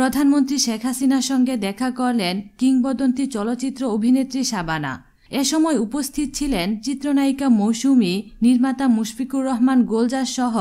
প্রধানমন্ত্রী শেখ হাসিনার সঙ্গে দেখা করলেন কিংবদন্তি চলচ্চিত্র অভিনেত্রী শাবানা। এ সময় উপস্থিত ছিলেন চিত্রনায়িকা মৌসুমী, নির্মাতা মুশফিকুর রহমান গোলজার সহ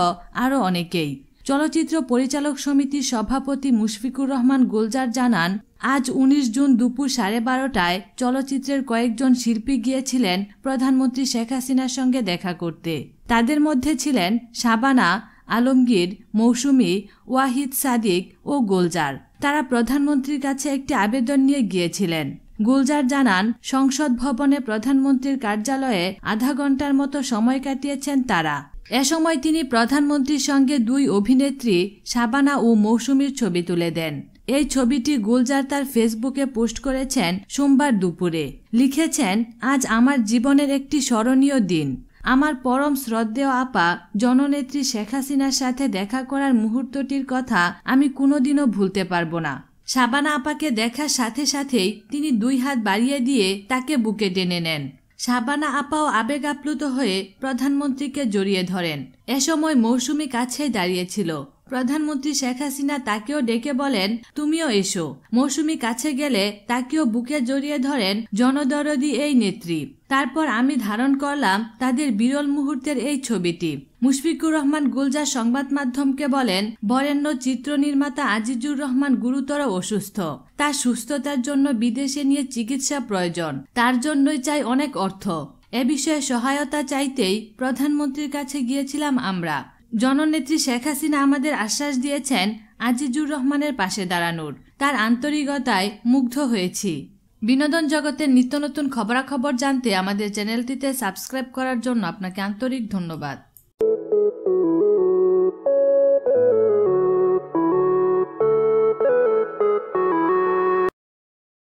আরও অনেকেই। চলচ্চিত্র পরিচালক সমিতির সভাপতি মুশফিকুর রহমান গোলজার জানান, আজ ১৯ জুন দুপুর সাড়ে বারোটায় চলচ্চিত্রের কয়েকজন শিল্পী গিয়েছিলেন প্রধানমন্ত্রী শেখ হাসিনার সঙ্গে দেখা করতে। তাদের মধ্যে ছিলেন শাবানা, আলমগীর, মৌসুমি, ওয়াহিদ সাদিক ও গোলজার। তারা প্রধানমন্ত্রীর কাছে একটি আবেদন নিয়ে গিয়েছিলেন। গুলজার জানান, সংসদ ভবনে প্রধানমন্ত্রীর কার্যালয়ে আধা ঘণ্টার মতো সময় কাটিয়েছেন তারা। এ সময় তিনি প্রধানমন্ত্রীর সঙ্গে দুই অভিনেত্রী, শাবানা ও মৌসুমীর ছবি তুলে দেন। এই ছবিটি গুলজার তার ফেসবুকে পোস্ট করেছেন সোমবার দুপুরে। লিখেছেন, আজ আমার জীবনের একটি স্মরণীয় দিন। আমার পরম শ্রদ্ধেয় আপা, জননেত্রী শেখ হাসিনার সাথে দেখা করার মুহূর্তটির কথা আমি কোনোদিনও ভুলতে পারব না। শাবানা আপাকে দেখার সাথে সাথেই তিনি দুই হাত বাড়িয়ে দিয়ে তাকে বুকে টেনে নেন। শাবানা আপাও আবেগ আপ্লুত হয়ে প্রধানমন্ত্রীকে জড়িয়ে ধরেন। এ সময় মৌসুমি কাছে দাঁড়িয়েছিল প্রধানমন্ত্রী শেখ হাসিনা তাকেও ডেকে বলেন, তুমিও এসো। মৌসুমি কাছে গেলে তাকেও বুকে জড়িয়ে ধরেন জনদরদি এই নেত্রী। তারপর আমি ধারণ করলাম তাদের বিরল মুহূর্তের এই ছবিটি। মুশফিকুর রহমান গুলজার সংবাদ মাধ্যমকে বলেন, বরেণ্য চিত্র নির্মাতা আজিজুর রহমান গুরুতর অসুস্থ। তার সুস্থতার জন্য বিদেশে নিয়ে চিকিৎসা প্রয়োজন। তার জন্যই চাই অনেক অর্থ। এ বিষয়ে সহায়তা চাইতেই প্রধানমন্ত্রীর কাছে গিয়েছিলাম আমরা। জননেত্রী শেখ হাসিনা আমাদের আশ্বাস দিয়েছেন আজিজুর রহমানের পাশে দাঁড়ানোর। তার আন্তরিকতায় মুগ্ধ হয়েছি। বিনোদন জগতের নিত্য নতুন খবরাখবর জানতে আমাদের চ্যানেলটিতে সাবস্ক্রাইব করার জন্য আপনাকে আন্তরিক ধন্যবাদ।